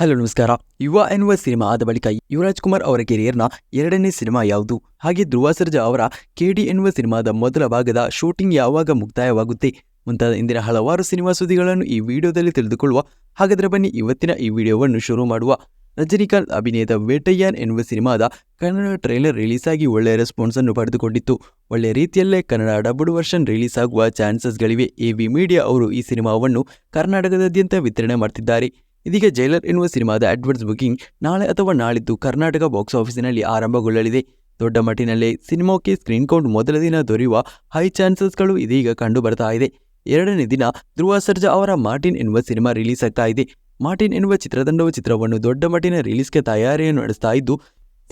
Hello, ನಮಸ್ಕಾರ. ಯುವ ಎನ್ನುವ ಸಿನಿಮಾ ಆದ ಬಳಿಕ ಯುವರಾಜ್ ಕುಮಾರ್ ಅವರ ಕೆರಿಯರ್ನ ಎರಡನೇ ಸಿನಿಮಾ ಯಾವುದು? ಹಾಗೆ ಧ್ರುವ ಸರ್ಜಾ ಅವರ ಕೆಡಿ ಎನ್ನುವ ಸಿನಿಮಾದ ಮೊದಲ ಭಾಗದ ಶೂಟಿಂಗ್ ಯಾವಾಗ ಮುಕ್ತಾಯವಾಗುತ್ತೆ? ಮುಂತಾದ ಇಂದಿನ ಹಲವಾರು ಸಿನಿಮಾ ಸುದ್ದಿಗಳನ್ನು ಈ ವಿಡಿಯೋದಲ್ಲಿ ತಿಳಿದುಕೊಳ್ಳುವ ಹಾಗಾದರೆ ಬನ್ನಿ ಇವತ್ತಿನ ಈ ವಿಡಿಯೋವನ್ನು ಶುರು ಮಾಡುವ. ರಜನಿಕಾಂತ್ ಅಭಿನಯದ ವೇಟಯ್ಯಾನ್ ಎನ್ನುವ ಸಿನಿಮಾದ ಕನ್ನಡ ಟ್ರೈಲರ್ ರಿಲೀಸ್ ಆಗಿ ಒಳ್ಳೆಯ ರೆಸ್ಪಾನ್ಸ್ ಅನ್ನು ಪಡೆದುಕೊಂಡಿತ್ತು. ಒಳ್ಳೆಯ ರೀತಿಯಲ್ಲೇ ಕನ್ನಡ ಡಬ್ಡ್ ವರ್ಷನ್ ರಿಲೀಸ್ ಆಗುವ ಚಾನ್ಸಸ್ಗಳಿವೆ. ಎ ವಿ ಮೀಡಿಯಾ ಅವರು ಈ ಸಿನಿಮಾವನ್ನು ಕರ್ನಾಟಕದಾದ್ಯಂತ ವಿತರಣೆ ಮಾಡ್ತಿದ್ದಾರೆ. ಇದೀಗ ಜೈಲರ್ ಎನ್ನುವ ಸಿನಿಮಾದ ಅಡ್ವಾನ್ಸ್ ಬುಕಿಂಗ್ ನಾಳೆ ಅಥವಾ ನಾಳಿದ್ದು ಕರ್ನಾಟಕ ಬಾಕ್ಸ್ ಆಫೀಸಿನಲ್ಲಿ ಆರಂಭಗೊಳ್ಳಲಿದೆ. ದೊಡ್ಡ ಮಟ್ಟಿನಲ್ಲೇ ಸಿನಿಮಾಕ್ಕೆ ಸ್ಕ್ರೀನ್ ಕೌಂಟ್ ಮೊದಲ ದಿನ ದೊರೆಯುವ ಹೈ ಚಾನ್ಸಸ್ಗಳು ಇದೀಗ ಕಂಡು ಬರ್ತಾ ಇದೆ. ಎರಡನೇ ದಿನ ಧ್ರುವ ಸರ್ಜಾ ಅವರ ಮಾರ್ಟಿನ್ ಎನ್ನುವ ಸಿನಿಮಾ ರಿಲೀಸ್ ಆಗ್ತಾ ಇದೆ. ಮಾರ್ಟಿನ್ ಎನ್ನುವ ಚಿತ್ರತಂಡವು ಚಿತ್ರವನ್ನು ದೊಡ್ಡ ಮಟ್ಟಿನ ರಿಲೀಸ್ಗೆ ತಯಾರಿಯನ್ನು ನಡೆಸ್ತಾ ಇದ್ದು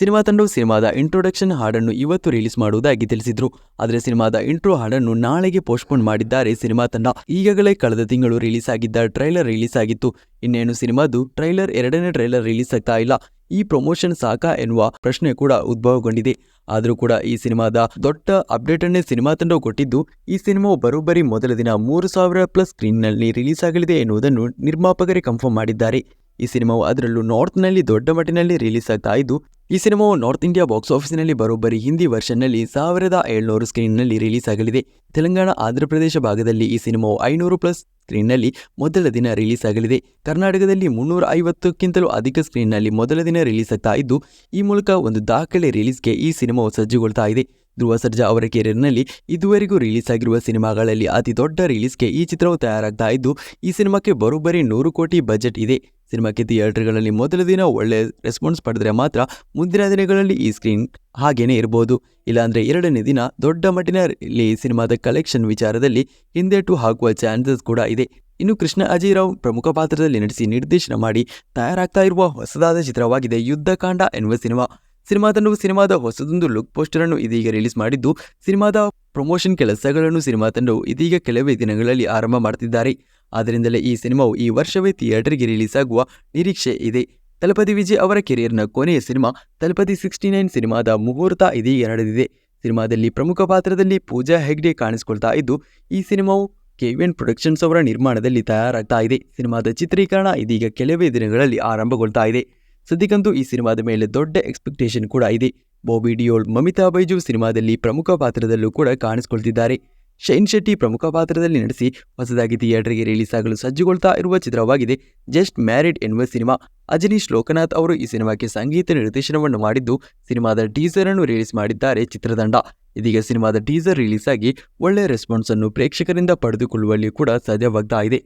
ಸಿನಿಮಾ ತಂಡವು ಸಿನಿಮಾದ ಇಂಟ್ರೊಡಕ್ಷನ್ ಹಾಡನ್ನು ಇವತ್ತು ರಿಲೀಸ್ ಮಾಡುವುದಾಗಿ ತಿಳಿಸಿದ್ರು. ಆದರೆ ಸಿನಿಮಾದ ಇಂಟ್ರೋ ಹಾಡನ್ನು ನಾಳೆಗೆ ಪೋಸ್ಟ್ಪೋನ್ ಮಾಡಿದ್ದಾರೆ ಸಿನಿಮಾ ತಂಡ. ಈಗಾಗಲೇ ಕಳೆದ ತಿಂಗಳು ರಿಲೀಸ್ ಆಗಿದ್ದ ಟ್ರೈಲರ್ ರಿಲೀಸ್ ಆಗಿತ್ತು. ಇನ್ನೇನು ಸಿನಿಮಾದು? ಟ್ರೈಲರ್ ಎರಡನೇ ಟ್ರೈಲರ್ ರಿಲೀಸ್ ಆಗ್ತಾ ಇಲ್ಲ. ಈ ಪ್ರಮೋಷನ್ ಸಾಕಾ ಎನ್ನುವ ಪ್ರಶ್ನೆ ಕೂಡ ಉದ್ಭವಗೊಂಡಿದೆ. ಆದರೂ ಕೂಡ ಈ ಸಿನಿಮಾದ ದೊಡ್ಡ ಅಪ್ಡೇಟ್ ಅನ್ನೇ ಸಿನಿಮಾ ತಂಡವು ಕೊಟ್ಟಿದ್ದು, ಈ ಸಿನಿಮಾವು ಬರೋಬ್ಬರಿ ಮೊದಲ ದಿನ ಮೂರು ಸಾವಿರ ಪ್ಲಸ್ ಸ್ಕ್ರೀನ್ನಲ್ಲಿ ರಿಲೀಸ್ ಆಗಲಿದೆ ಎನ್ನುವುದನ್ನು ನಿರ್ಮಾಪಕರೇ ಕನ್ಫರ್ಮ್ ಮಾಡಿದ್ದಾರೆ. ಈ ಸಿನಿಮಾವು ಅದರಲ್ಲೂ ನಾರ್ತ್ನಲ್ಲಿ ದೊಡ್ಡ ಮಟ್ಟಿನಲ್ಲಿ ರಿಲೀಸ್ ಆಗ್ತಾ ಇದ್ದು, ಈ ಸಿನಿಮಾವು ನಾರ್ತ್ ಇಂಡಿಯಾ ಬಾಕ್ಸ್ ಆಫೀಸಿನಲ್ಲಿ ಬರೋಬ್ಬರಿ ಹಿಂದಿ ವರ್ಷನ್ನಲ್ಲಿ ಸಾವಿರದ ಏಳ್ನೂರು ಸ್ಕ್ರೀನ್ನಲ್ಲಿ ರಿಲೀಸ್ ಆಗಲಿದೆ. ತೆಲಂಗಾಣ ಆಂಧ್ರಪ್ರದೇಶ ಭಾಗದಲ್ಲಿ ಈ ಸಿನಿಮಾವು ಐನೂರು ಪ್ಲಸ್ ಸ್ಕ್ರೀನ್ನಲ್ಲಿ ಮೊದಲ ದಿನ ರಿಲೀಸ್ ಆಗಲಿದೆ. ಕರ್ನಾಟಕದಲ್ಲಿ ಮುನ್ನೂರ ಐವತ್ತಕ್ಕಿಂತಲೂ ಅಧಿಕ ಸ್ಕ್ರೀನ್ನಲ್ಲಿ ಮೊದಲ ದಿನ ರಿಲೀಸ್ ಆಗ್ತಾ ಇದ್ದು, ಈ ಮೂಲಕ ಒಂದು ದಾಖಲೆ ರಿಲೀಸ್ಗೆ ಈ ಸಿನಿಮಾವು ಸಜ್ಜುಗೊಳ್ತಾ ಇದೆ. ಧ್ರುವ ಸರ್ಜಾ ಅವರ ಕೆರಿಯರ್ನಲ್ಲಿ ಇದುವರೆಗೂ ರಿಲೀಸ್ ಆಗಿರುವ ಸಿನಿಮಾಗಳಲ್ಲಿ ಅತಿ ದೊಡ್ಡ ರಿಲೀಸ್ಗೆ ಈ ಚಿತ್ರವು ತಯಾರಾಗ್ತಾ ಇದ್ದು, ಈ ಸಿನಿಮಾಕ್ಕೆ ಬರೋಬ್ಬರಿ ನೂರು ಕೋಟಿ ಬಜೆಟ್ ಇದೆ. ಸಿನಿಮಾಕ್ಕೆ ಥಿಯೇಟರ್ಗಳಲ್ಲಿ ಮೊದಲ ದಿನ ಒಳ್ಳೆ ರೆಸ್ಪಾನ್ಸ್ ಪಡೆದರೆ ಮಾತ್ರ ಮುಂದಿನ ದಿನಗಳಲ್ಲಿ ಈ ಸ್ಕ್ರೀನ್ ಹಾಗೇನೇ ಇರಬಹುದು ಇಲ್ಲಾಂದ್ರೆ ಎರಡನೇ ದಿನ ದೊಡ್ಡ ಮಟ್ಟಿನಲ್ಲಿ ಸಿನಿಮಾದ ಕಲೆಕ್ಷನ್ ವಿಚಾರದಲ್ಲಿ ಹಿಂದೇಟು ಹಾಕುವ ಚಾನ್ಸಸ್ ಕೂಡ ಇದೆ. ಇನ್ನು ಕೃಷ್ಣ ಅಜಯರಾವ್ ಪ್ರಮುಖ ಪಾತ್ರದಲ್ಲಿ ನಟಿಸಿ ನಿರ್ದೇಶನ ಮಾಡಿ, ತಯಾರಾಗ್ತಾ ಇರುವ ಹೊಸದಾದ ಚಿತ್ರವಾಗಿದೆ ಯುದ್ಧಕಾಂಡ ಎನ್ನುವ ಸಿನಿಮಾ. ಸಿನಿಮಾ ತಂಡವು ಸಿನಿಮಾದ ಹೊಸದೊಂದು ಲುಕ್ ಪೋಸ್ಟರ್ ಅನ್ನು ಇದೀಗ ರಿಲೀಸ್ ಮಾಡಿದ್ದು, ಸಿನಿಮಾದ ಪ್ರಮೋಷನ್ ಕೆಲಸಗಳನ್ನು ಸಿನಿಮಾ ತಂಡವು ಇದೀಗ ಕೆಲವೇ ದಿನಗಳಲ್ಲಿ ಆರಂಭ ಮಾಡ್ತಿದ್ದಾರೆ. ಆದ್ದರಿಂದಲೇ ಈ ಸಿನಿಮಾವು ಈ ವರ್ಷವೇ ಥಿಯೇಟರ್ಗೆ ರಿಲೀಸ್ ಆಗುವ ನಿರೀಕ್ಷೆ ಇದೆ. ತಲಪತಿ ವಿಜಯ್ ಅವರ ಕೆರಿಯರ್ನ ಕೊನೆಯ ಸಿನಿಮಾ, ತಲಪತಿ ಸಿಕ್ಸ್ಟಿ ನೈನ್ ಸಿನಿಮಾದ ಮುಹೂರ್ತ ಇದೀಗ ನಡೆದಿದೆ ಸಿನಿಮಾದಲ್ಲಿ ಪ್ರಮುಖ ಪಾತ್ರದಲ್ಲಿ ಪೂಜಾ ಹೆಗ್ಡೆ ಕಾಣಿಸಿಕೊಳ್ತಾ ಇದ್ದು, ಈ ಸಿನಿಮಾವು ಕೆವಿಎನ್ ಪ್ರೊಡಕ್ಷನ್ಸ್ ಅವರ ನಿರ್ಮಾಣದಲ್ಲಿ ತಯಾರಾಗ್ತಾ ಇದೆ. ಸಿನಿಮಾದ ಚಿತ್ರೀಕರಣ ಇದೀಗ ಕೆಲವೇ ದಿನಗಳಲ್ಲಿ ಆರಂಭಗೊಳ್ತಾ ಇದೆ. ಸದ್ಯಕ್ಕಂತೂ ಈ ಸಿನಿಮಾದ ಮೇಲೆ ದೊಡ್ಡ ಎಕ್ಸ್ಪೆಕ್ಟೇಷನ್ ಕೂಡ ಇದೆ. ಬಾಬಿ ಡಿಯೋಲ್ ಮಮಿತಾ ಬೈಜು ಸಿನಿಮಾದಲ್ಲಿ ಪ್ರಮುಖ ಪಾತ್ರದಲ್ಲೂ ಕೂಡ ಕಾಣಿಸಿಕೊಳ್ತಿದ್ದಾರೆ. ಶೈನ್ ಶೆಟ್ಟಿ ಪ್ರಮುಖ ಪಾತ್ರದಲ್ಲಿ ನಡೆಸಿ ಹೊಸದಾಗಿ ಥಿಯೇಟರ್ಗೆ ರಿಲೀಸ್ ಆಗಲು ಸಜ್ಜುಗೊಳ್ತಾ ಇರುವ ಚಿತ್ರವಾಗಿದೆ ಜಸ್ಟ್ ಮ್ಯಾರಿಡ್ ಎನ್ನುವ ಸಿನಿಮಾ. ಅಜನೀಶ್ ಲೋಕನಾಥ್ ಅವರು ಈ ಸಿನಿಮಾಕ್ಕೆ ಸಂಗೀತ ನಿರ್ದೇಶನವನ್ನು ಮಾಡಿದ್ದು ಸಿನಿಮಾದ ಟೀಸರ್ ಅನ್ನು ರಿಲೀಸ್ ಮಾಡಿದ್ದಾರೆ ಚಿತ್ರತಂಡ. ಇದೀಗ ಸಿನಿಮಾದ ಟೀಸರ್ ರಿಲೀಸ್ ಆಗಿ ಒಳ್ಳೆಯ ರೆಸ್ಪಾನ್ಸ್ ಅನ್ನು ಪ್ರೇಕ್ಷಕರಿಂದ ಪಡೆದುಕೊಳ್ಳುವಲ್ಲಿ ಕೂಡ ಸಾಧ್ಯವಾಗ್ತಾ ಇದೆ.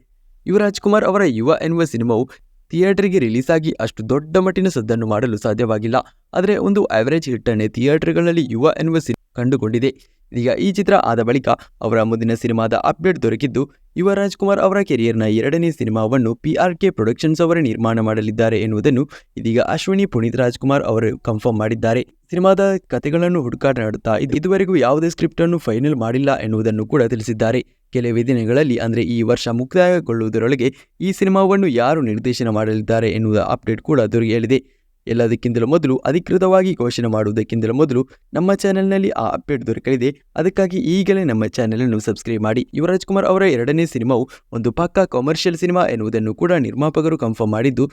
ಯುವರಾಜ್ ಕುಮಾರ್ ಅವರ ಯುವ ಎನ್ನುವ ಸಿನಿಮಾವು ಥಿಯೇಟರ್ಗೆ ರಿಲೀಸ್ ಆಗಿ ಅಷ್ಟು ದೊಡ್ಡ ಮಟ್ಟಿನ ಸದ್ದನ್ನು ಮಾಡಲು ಸಾಧ್ಯವಾಗಿಲ್ಲ. ಆದರೆ ಒಂದು ಆವರೇಜ್ ಹಿಟ್ಟನ್ನೇ ಥಿಯೇಟರ್ಗಳಲ್ಲಿ ಯುವ ಎನ್ನುವ ಸಿನಿಮಾ ಕಂಡುಕೊಂಡಿದೆ. ಇದೀಗ ಈ ಚಿತ್ರ ಆದ ಬಳಿಕ ಅವರ ಮುಂದಿನ ಸಿನಿಮಾದ ಅಪ್ಡೇಟ್ ದೊರಕಿದ್ದು ಯುವ ರಾಜ್ಕುಮಾರ್ ಅವರ ಕೆರಿಯರ್ನ ಎರಡನೇ ಸಿನಿಮಾವನ್ನು ಪಿ ಆರ್ ಕೆ ಪ್ರೊಡಕ್ಷನ್ಸ್ ಅವರೇ ನಿರ್ಮಾಣ ಮಾಡಲಿದ್ದಾರೆ ಎನ್ನುವುದನ್ನು ಇದೀಗ ಅಶ್ವಿನಿ ಪುನೀತ್ ರಾಜ್ಕುಮಾರ್ ಅವರು ಕನ್ಫರ್ಮ್ ಮಾಡಿದ್ದಾರೆ. ಸಿನಿಮಾದ ಕಥೆಗಳನ್ನು ಹುಡುಕಾಟ ಮಾಡುತ್ತಾ ಇದುವರೆಗೂ ಯಾವುದೇ ಸ್ಕ್ರಿಪ್ಟನ್ನು ಫೈನಲ್ ಮಾಡಿಲ್ಲ ಎನ್ನುವುದನ್ನು ಕೂಡ ತಿಳಿಸಿದ್ದಾರೆ. ಕೆಲವೇ ದಿನಗಳಲ್ಲಿ ಅಂದರೆ ಈ ವರ್ಷ ಮುಕ್ತಾಯಗೊಳ್ಳುವುದರೊಳಗೆ ಈ ಸಿನಿಮಾವನ್ನು ಯಾರು ನಿರ್ದೇಶನ ಮಾಡಲಿದ್ದಾರೆ ಎನ್ನುವ ಅಪ್ಡೇಟ್ ಕೂಡ ದೊರೆಯಲಿದೆ. ಎಲ್ಲದಕ್ಕಿಂತಲೂ ಮೊದಲು ಅಧಿಕೃತವಾಗಿ ಘೋಷಣೆ ಮಾಡುವುದಕ್ಕಿಂತಲೂ ಮೊದಲು ನಮ್ಮ ಚಾನೆಲ್ನಲ್ಲಿ ಆ ಅಪ್ಡೇಟ್ ದೊರಕಲಿದೆ. ಅದಕ್ಕಾಗಿ ಈಗಲೇ ನಮ್ಮ ಚಾನೆಲನ್ನು ಸಬ್ಸ್ಕ್ರೈಬ್ ಮಾಡಿ. ಯುವರಾಜ್ ಕುಮಾರ್ ಅವರ ಎರಡನೇ ಸಿನಿಮಾವು ಒಂದು ಪಕ್ಕಾ ಕಮರ್ಷಿಯಲ್ ಸಿನಿಮಾ ಎನ್ನುವುದನ್ನು ಕೂಡ ನಿರ್ಮಾಪಕರು ಕನ್ಫರ್ಮ್ ಮಾಡಿದ್ದು,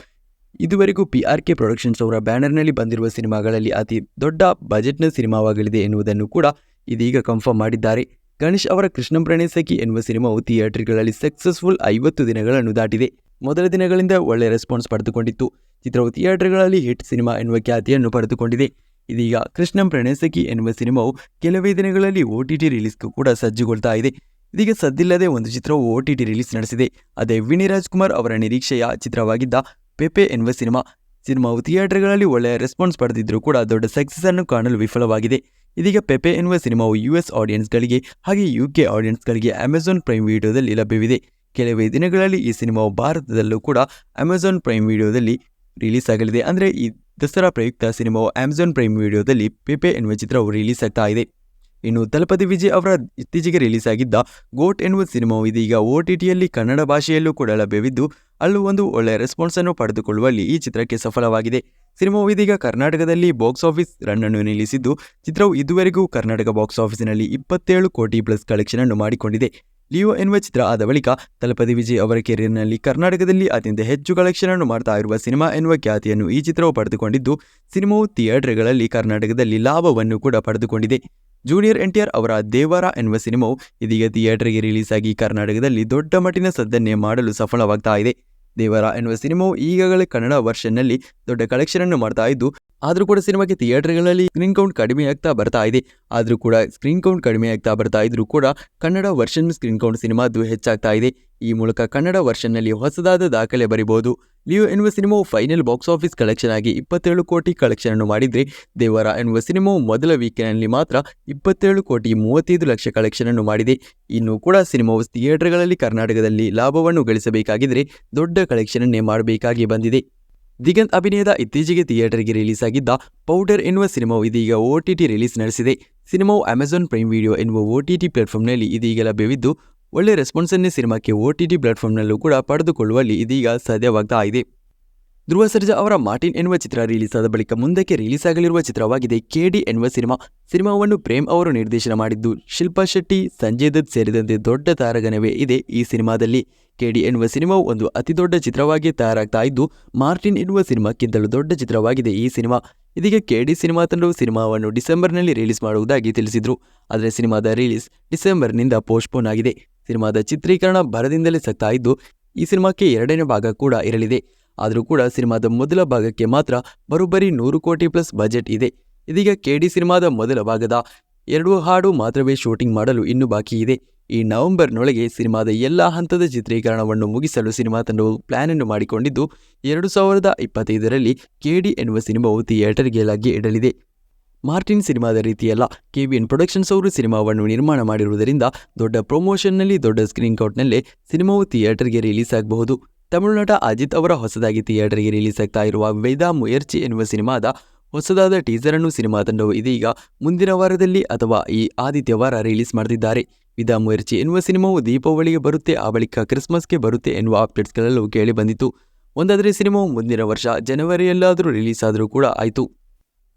ಇದುವರೆಗೂ ಪಿ ಆರ್ ಕೆ ಪ್ರೊಡಕ್ಷನ್ಸ್ ಅವರ ಬ್ಯಾನರ್ನಲ್ಲಿ ಬಂದಿರುವ ಸಿನಿಮಾಗಳಲ್ಲಿ ಅತಿ ದೊಡ್ಡ ಬಜೆಟ್ನ ಸಿನಿಮಾವಾಗಲಿದೆ ಎನ್ನುವುದನ್ನು ಕೂಡ ಇದೀಗ ಕನ್ಫರ್ಮ್ ಮಾಡಿದ್ದಾರೆ. ಗಣೇಶ್ ಅವರ ಕೃಷ್ಣಂ ಪ್ರಣೇಸಕಿ ಎನ್ನುವ ಸಿನಿಮಾವು ಥಿಯೇಟರ್ಗಳಲ್ಲಿ ಸಕ್ಸಸ್ಫುಲ್ ಐವತ್ತು ದಿನಗಳನ್ನು ದಾಟಿದೆ. ಮೊದಲ ದಿನಗಳಿಂದ ಒಳ್ಳೆಯ ರೆಸ್ಪಾನ್ಸ್ ಪಡೆದುಕೊಂಡಿತ್ತು. ಚಿತ್ರವು ಥಿಯೇಟರ್ಗಳಲ್ಲಿ ಹಿಟ್ ಸಿನಿಮಾ ಎನ್ನುವ ಖ್ಯಾತಿಯನ್ನು ಪಡೆದುಕೊಂಡಿದೆ. ಇದೀಗ ಕೃಷ್ಣಂ ಪ್ರಣೇಸಕಿ ಎನ್ನುವ ಸಿನಿಮಾವು ಕೆಲವೇ ದಿನಗಳಲ್ಲಿ ಒ ಟಿ ಟಿ ರಿಲೀಸ್ಗೂ ಕೂಡ ಸಜ್ಜುಗೊಳ್ತಾ ಇದೆ. ಇದೀಗ ಸದ್ದಿಲ್ಲದೆ ಒಂದು ಚಿತ್ರವು ಒ ಟಿ ಟಿ ರಿಲೀಸ್ ನಡೆಸಿದೆ. ಅದೇ ವಿನಿ ರಾಜ್ಕುಮಾರ್ ಅವರ ನಿರೀಕ್ಷೆಯ ಚಿತ್ರವಾಗಿದ್ದ ಪೆಪೆ ಎನ್ನುವ ಸಿನಿಮಾ. ಸಿನಿಮಾವು ಥಿಯೇಟರ್ಗಳಲ್ಲಿ ಒಳ್ಳೆಯ ರೆಸ್ಪಾನ್ಸ್ ಪಡೆದಿದ್ದರೂ ಕೂಡ ದೊಡ್ಡ ಸಕ್ಸಸ್ ಅನ್ನು ಕಾಣಲು ವಿಫಲವಾಗಿದೆ. ಇದೀಗ ಪೆಪೆ ಎನ್ನುವ ಸಿನಿಮಾವು ಯು ಎಸ್ ಆಡಿಯನ್ಸ್ಗಳಿಗೆ ಹಾಗೆ ಯು ಕೆ ಆಡಿಯನ್ಸ್ಗಳಿಗೆ ಅಮೆಜಾನ್ ಪ್ರೈಮ್ ವಿಡಿಯೋದಲ್ಲಿ ಲಭ್ಯವಿದೆ. ಕೆಲವೇ ದಿನಗಳಲ್ಲಿ ಈ ಸಿನಿಮಾವು ಭಾರತದಲ್ಲೂ ಕೂಡ ಅಮೆಜಾನ್ ಪ್ರೈಮ್ ವಿಡಿಯೋದಲ್ಲಿ ರಿಲೀಸ್ ಆಗಲಿದೆ. ಅಂದರೆ ಈ ದಸರಾ ಪ್ರಯುಕ್ತ ಸಿನಿಮಾವು ಅಮೆಜಾನ್ ಪ್ರೈಮ್ ವಿಡಿಯೋದಲ್ಲಿ ಪೆಪೆ ಎನ್ನುವ ಚಿತ್ರವು ರಿಲೀಸ್ ಆಗ್ತಾ ಇದೆ. ಇನ್ನು ತಲಪತಿ ವಿಜಯ್ ಅವರ ಇತ್ತೀಚೆಗೆ ರಿಲೀಸ್ ಆಗಿದ್ದ ಗೋಟ್ ಎನ್ನುವ ಸಿನಿಮಾವು ಇದೀಗ ಓ ಟಿ ಟಿಯಲ್ಲಿ ಕನ್ನಡ ಭಾಷೆಯಲ್ಲೂ ಕೂಡ ಲಭ್ಯವಿದ್ದು, ಅಲ್ಲೂ ಒಂದು ಒಳ್ಳೆಯ ರೆಸ್ಪಾನ್ಸ್ ಅನ್ನು ಪಡೆದುಕೊಳ್ಳುವಲ್ಲಿ ಈ ಚಿತ್ರಕ್ಕೆ ಸಫಲವಾಗಿದೆ. ಸಿನಿಮಾವು ಇದೀಗ ಕರ್ನಾಟಕದಲ್ಲಿ ಬಾಕ್ಸ್ ಆಫೀಸ್ ರನ್ ಅನ್ನು ನಿಲ್ಲಿಸಿದ್ದು, ಚಿತ್ರವು ಇದುವರೆಗೂ ಕರ್ನಾಟಕ ಬಾಕ್ಸ್ ಆಫೀಸಿನಲ್ಲಿ ಇಪ್ಪತ್ತೇಳು ಕೋಟಿ ಪ್ಲಸ್ ಕಲೆಕ್ಷನ್ ಅನ್ನು ಮಾಡಿಕೊಂಡಿದೆ. ಲಿಯೋ ಎನ್ನುವ ಚಿತ್ರ ಆದ ಬಳಿಕ ತಲಪತಿ ವಿಜಯ್ ಅವರ ಕೆರಿಯರ್ನಲ್ಲಿ ಕರ್ನಾಟಕದಲ್ಲಿ ಅತ್ಯಂತ ಹೆಚ್ಚು ಕಲೆಕ್ಷನ್ ಅನ್ನು ಮಾಡ್ತಾ ಇರುವ ಸಿನಿಮಾ ಎನ್ನುವ ಖ್ಯಾತಿಯನ್ನು ಈ ಚಿತ್ರವು ಪಡೆದುಕೊಂಡಿದ್ದು, ಸಿನಿಮಾವು ಥಿಯೇಟರ್ಗಳಲ್ಲಿ ಕರ್ನಾಟಕದಲ್ಲಿ ಲಾಭವನ್ನು ಕೂಡ ಪಡೆದುಕೊಂಡಿದೆ. ಜೂನಿಯರ್ ಎನ್ಟಿಆರ್ ಅವರ ದೇವರ ಎನ್ನುವ ಸಿನಿಮಾವು ಇದೀಗ ಥಿಯೇಟರ್ಗೆ ರಿಲೀಸ್ ಆಗಿ ಕರ್ನಾಟಕದಲ್ಲಿ ದೊಡ್ಡ ಮಟ್ಟಿನ ಸದ್ದನ್ನೇ ಮಾಡಲು ಸಫಲವಾಗ್ತಾ ಇದೆ. ದೇವರ ಎನ್ನುವ ಸಿನಿಮಾವು ಈಗಾಗಲೇ ಕನ್ನಡ ವರ್ಷನ್ನಲ್ಲಿ ದೊಡ್ಡ ಕಲೆಕ್ಷನ್ ಅನ್ನು ಮಾಡ್ತಾ ಇದ್ದು ಆದರೂ ಕೂಡ ಸಿನಿಮಾಗೆ ಥಿಯೇಟರ್ಗಳಲ್ಲಿ ಸ್ಕ್ರೀನ್ ಕೌಂಟ್ ಕಡಿಮೆ ಆಗ್ತಾ ಬರ್ತಾ ಇದೆ. ಆದರೂ ಕೂಡ ಸ್ಕ್ರೀನ್ ಕೌಂಟ್ ಕಡಿಮೆ ಆಗ್ತಾ ಬರ್ತಾ ಇದ್ರೂ ಕೂಡ ಕನ್ನಡ ವರ್ಷನ್ ಸ್ಕ್ರೀನ್ ಕೌಂಟ್ ಸಿನಿಮಾದು ಹೆಚ್ಚಾಗ್ತಾ ಇದೆ. ಈ ಮೂಲಕ ಕನ್ನಡ ವರ್ಷನ್ನಲ್ಲಿ ಹೊಸದಾದ ದಾಖಲೆ ಬರಿಬಹುದು ಲಿಯೋ ಎನ್ನುವ ಸಿನಿಮಾವು ಫೈನಲ್ ಬಾಕ್ಸ್ ಆಫೀಸ್ ಕಲೆಕ್ಷನ್ ಆಗಿ ಇಪ್ಪತ್ತೇಳು ಕೋಟಿ ಕಲೆಕ್ಷನ್ ಅನ್ನು ಮಾಡಿದ್ರೆ ದೇವರ ಎನ್ನುವ ಸಿನಿಮಾವು ಮೊದಲ ವೀಕೆಂಡ್ನಲ್ಲಿ ಮಾತ್ರ ಇಪ್ಪತ್ತೇಳು ಕೋಟಿ ಮೂವತ್ತೈದು ಲಕ್ಷ ಕಲೆಕ್ಷನ್ ಅನ್ನು ಮಾಡಿದೆ. ಇನ್ನು ಕೂಡ ಸಿನಿಮಾವು ಥಿಯೇಟರ್ಗಳಲ್ಲಿ ಕರ್ನಾಟಕದಲ್ಲಿ ಲಾಭವನ್ನು ಗಳಿಸಬೇಕಾಗಿದ್ರೆ ದೊಡ್ಡ ಕಲೆಕ್ಷನ್ ಮಾಡಬೇಕಾಗಿ ಬಂದಿದೆ. ದಿಗಂತ್ ಅಭಿನಯದ ಇತ್ತೀಚೆಗೆ ಥಿಯೇಟರ್ಗೆ ರಿಲೀಸ್ ಆಗಿದ್ದ ಪೌಡರ್ ಎನ್ನುವ ಸಿನಿಮಾವು ಇದೀಗ ಓಟಿಟಿ ರಿಲೀಸ್ ನಡೆಸಿದೆ. ಸಿನಿಮಾವು ಅಮೆಜಾನ್ ಪ್ರೈಮ್ ವಿಡಿಯೋ ಎನ್ನುವ ಓಟಿಟಿ ಪ್ಲಾಟ್ಫಾರ್ಮ್ನಲ್ಲಿ ಇದೀಗ ಲಭ್ಯವಿದ್ದು, ಒಳ್ಳೆ ರೆಸ್ಪಾನ್ಸನ್ನೇ ಸಿನಿಮಾಕ್ಕೆ ಒ ಟಿ ಟಿ ಪ್ಲಾಟ್ಫಾರ್ಮ್ನಲ್ಲೂ ಕೂಡ ಪಡೆದುಕೊಳ್ಳುವಲ್ಲಿ ಇದೀಗ ಸಾಧ್ಯವಾಗ್ತಾ ಇದೆ. ಧ್ರುವ ಸರ್ಜಾ ಅವರ ಮಾರ್ಟಿನ್ ಎನ್ನುವ ಚಿತ್ರ ರಿಲೀಸ್ ಆದ ಬಳಿಕ ಮುಂದಕ್ಕೆ ರಿಲೀಸ್ ಆಗಲಿರುವ ಚಿತ್ರವಾಗಿದೆ ಕೆಡಿ ಎನ್ನುವ ಸಿನಿಮಾ. ಸಿನಿಮಾವನ್ನು ಪ್ರೇಮ್ ಅವರು ನಿರ್ದೇಶನ ಮಾಡಿದ್ದು. ಶಿಲ್ಪಾ ಶೆಟ್ಟಿ, ಸಂಜಯ್ ದತ್ ಸೇರಿದಂತೆ ದೊಡ್ಡ ತಾರಗಣವೇ ಇದೆ ಈ ಸಿನಿಮಾದಲ್ಲಿ. ಕೆಡಿ ಎನ್ನುವ ಸಿನಿಮಾವು ಒಂದು ಅತಿದೊಡ್ಡ ಚಿತ್ರವಾಗಿ ತಯಾರಾಗ್ತಾ ಇದ್ದು, ಮಾರ್ಟಿನ್ ಎನ್ನುವ ಸಿನಿಮಾಕ್ಕಿಂತಲೂ ದೊಡ್ಡ ಚಿತ್ರವಾಗಿದೆ ಈ ಸಿನಿಮಾ. ಇದೀಗ ಕೆಡಿ ಸಿನಿಮಾ ತಂಡವು ಸಿನಿಮಾವನ್ನು ಡಿಸೆಂಬರ್ನಲ್ಲಿ ರಿಲೀಸ್ ಮಾಡುವುದಾಗಿ ತಿಳಿಸಿದ್ರು. ಆದರೆ ಸಿನಿಮಾದ ರಿಲೀಸ್ ಡಿಸೆಂಬರ್ನಿಂದ ಪೋಸ್ಟ್ಪೋನ್ ಆಗಿದೆ. ಸಿನಿಮಾದ ಚಿತ್ರೀಕರಣ ಭರದಿಂದಲೇ ಸಕ್ತಾ ಇದ್ದು ಈ ಸಿನಿಮಾಕ್ಕೆ ಎರಡನೇ ಭಾಗ ಕೂಡ ಇರಲಿದೆ. ಆದರೂ ಕೂಡ ಸಿನಿಮಾದ ಮೊದಲ ಭಾಗಕ್ಕೆ ಮಾತ್ರ ಬರೋಬ್ಬರಿ ನೂರು ಕೋಟಿ ಪ್ಲಸ್ ಬಜೆಟ್ ಇದೆ. ಇದೀಗ ಕೆಡಿ ಸಿನಿಮಾದ ಮೊದಲ ಭಾಗದ ಎರಡು ಹಾಡು ಮಾತ್ರವೇ ಶೂಟಿಂಗ್ ಮಾಡಲು ಇನ್ನೂ ಬಾಕಿ ಇದೆ. ಈ ನವೆಂಬರ್ನೊಳಗೆ ಸಿನಿಮಾದ ಎಲ್ಲ ಹಂತದ ಚಿತ್ರೀಕರಣವನ್ನು ಮುಗಿಸಲು ಸಿನಿಮಾ ತಂಡವು ಪ್ಲಾನ್ ಅನ್ನು ಮಾಡಿಕೊಂಡಿದ್ದು, ಎರಡು ಸಾವಿರದ ಇಪ್ಪತ್ತೈದರಲ್ಲಿ ಕೆಡಿ ಎನ್ನುವ ಸಿನಿಮಾವು ಥಿಯೇಟರ್ಗೆ ಲಗ್ಗೆ ಇಡಲಿದೆ. ಮಾರ್ಟಿನ್ ಸಿನಿಮಾದ ರೀತಿಯಲ್ಲ, ಕೆವಿಎನ್ ಪ್ರೊಡಕ್ಷನ್ಸ್ ಅವರು ಸಿನಿಮಾವನ್ನು ನಿರ್ಮಾಣ ಮಾಡಿರುವುದರಿಂದ ದೊಡ್ಡ ಪ್ರೊಮೋಷನ್ನಲ್ಲಿ ದೊಡ್ಡ ಸ್ಕ್ರೀನ್ ಕೌಟ್ನಲ್ಲೇ ಸಿನಿಮಾವು ಥಿಯೇಟರ್ಗೆ ರಿಲೀಸ್ ಆಗಬಹುದು. ತಮಿಳುನಾಟ ಅಜಿತ್ ಅವರ ಹೊಸದಾಗಿ ಥಿಯೇಟರ್ಗೆ ರಿಲೀಸ್ ಆಗ್ತಾ ಇರುವ ವೇದಾ ಮುಯರ್ಚಿ ಎನ್ನುವ ಸಿನಿಮಾದ ಹೊಸದಾದ ಟೀಸರ್ ಅನ್ನು ಸಿನಿಮಾ ತಂಡವು ಇದೀಗ ಮುಂದಿನ ವಾರದಲ್ಲಿ ಅಥವಾ ಈ ಆದಿತ್ಯವಾರ ರಿಲೀಸ್ ಮಾಡ್ತಿದ್ದಾರೆ. ವಿದಾ ಮುಯರ್ಚಿ ಎನ್ನುವ ಸಿನಿಮಾವು ದೀಪಾವಳಿಗೆ ಬರುತ್ತೆ, ಆ ಬಳಿಕ ಕ್ರಿಸ್ಮಸ್ಗೆ ಬರುತ್ತೆ ಎನ್ನುವ ಅಪ್ಡೇಟ್ಸ್ಗಳಲ್ಲೂ ಕೇಳಿ ಬಂದಿತ್ತು. ಒಂದಾದರೆ ಸಿನಿಮಾವು ಮುಂದಿನ ವರ್ಷ ಜನವರಿಯಲ್ಲಾದರೂ ರಿಲೀಸ್ ಆದರೂ ಕೂಡ ಆಯಿತು.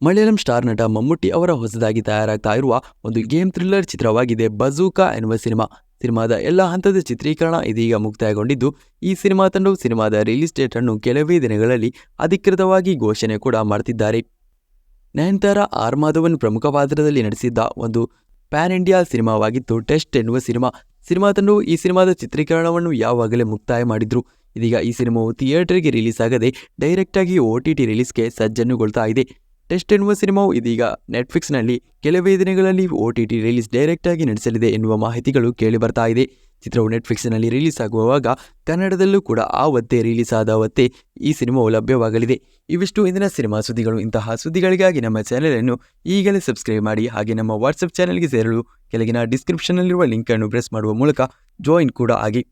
ಮಲಯಾಳಂ ಸ್ಟಾರ್ ನಟ ಮಮ್ಮುಟ್ಟಿ ಅವರ ಹೊಸದಾಗಿ ತಯಾರಾಗ್ತಾ ಇರುವ ಒಂದು ಗೇಮ್ ಥ್ರಿಲ್ಲರ್ ಚಿತ್ರವಾಗಿದೆ ಬಜೂಕಾ ಎನ್ನುವ ಸಿನಿಮಾ. ಸಿನಿಮಾದ ಎಲ್ಲ ಹಂತದ ಚಿತ್ರೀಕರಣ ಇದೀಗ ಮುಕ್ತಾಯಗೊಂಡಿದ್ದು, ಈ ಸಿನಿಮಾ ತಂಡವು ಸಿನಿಮಾದ ರಿಲೀಸ್ ಡೇಟ್ ಅನ್ನು ಕೆಲವೇ ದಿನಗಳಲ್ಲಿ ಅಧಿಕೃತವಾಗಿ ಘೋಷಣೆ ಕೂಡ ಮಾಡ್ತಿದ್ದಾರೆ. ನಯನತಾರ ಆರ್ ಮಾಧವನ್ ಪ್ರಮುಖ ಪಾತ್ರದಲ್ಲಿ ನಡೆಸಿದ್ದ ಒಂದು ಪ್ಯಾನ್ ಇಂಡಿಯಾ ಸಿನಿಮಾವಾಗಿತ್ತು ಟೆಸ್ಟ್ ಎನ್ನುವ ಸಿನಿಮಾ ಸಿನಿಮಾ ತಂಡವು ಈ ಸಿನಿಮಾದ ಚಿತ್ರೀಕರಣವನ್ನು ಯಾವಾಗಲೇ ಮುಕ್ತಾಯ ಮಾಡಿದ್ರು. ಇದೀಗ ಈ ಸಿನಿಮಾವು ಥಿಯೇಟರ್ಗೆ ರಿಲೀಸ್ ಆಗದೆ ಡೈರೆಕ್ಟಾಗಿ ಒ ಟಿ ಟಿ ರಿಲೀಸ್ಗೆ ಸಜ್ಜನ್ನುಗೊಳ್ತಾ ಇದೆ. ಟೆಸ್ಟ್ ಎನ್ನುವ ಸಿನಿಮಾವು ಇದೀಗ ನೆಟ್ಫ್ಲಿಕ್ಸ್ನಲ್ಲಿ ಕೆಲವೇ ದಿನಗಳಲ್ಲಿ ಒ ಟಿ ಟಿ ರಿಲೀಸ್ ಡೈರೆಕ್ಟಾಗಿ ನಡೆಸಲಿದೆ ಎನ್ನುವ ಮಾಹಿತಿಗಳು ಕೇಳಿ ಬರ್ತಾ ಇದೆ. ಚಿತ್ರವು ನೆಟ್ಫ್ಲಿಕ್ಸ್ನಲ್ಲಿ ರಿಲೀಸ್ ಆಗುವಾಗ ಕನ್ನಡದಲ್ಲೂ ಕೂಡ ಆವತ್ತೇ ರಿಲೀಸ್ ಆದ ಒತ್ತೆ ಈ ಸಿನಿಮಾವು ಲಭ್ಯವಾಗಲಿದೆ. ಇವಿಷ್ಟು ಇಂದಿನ ಸಿನಿಮಾ ಸುದ್ದಿಗಳು. ಇಂತಹ ಸುದ್ದಿಗಳಿಗಾಗಿ ನಮ್ಮ ಚಾನೆಲನ್ನು ಈಗಲೇ ಸಬ್ಸ್ಕ್ರೈಬ್ ಮಾಡಿ ಹಾಗೆ ನಮ್ಮ ವಾಟ್ಸಪ್ ಚಾನೆಲ್ಗೆ ಸೇರಲು ಕೆಳಗಿನ ಡಿಸ್ಕ್ರಿಪ್ಷನ್ನಲ್ಲಿರುವ ಲಿಂಕನ್ನು ಪ್ರೆಸ್ ಮಾಡುವ ಮೂಲಕ ಜಾಯಿನ್ ಕೂಡ ಆಗಿ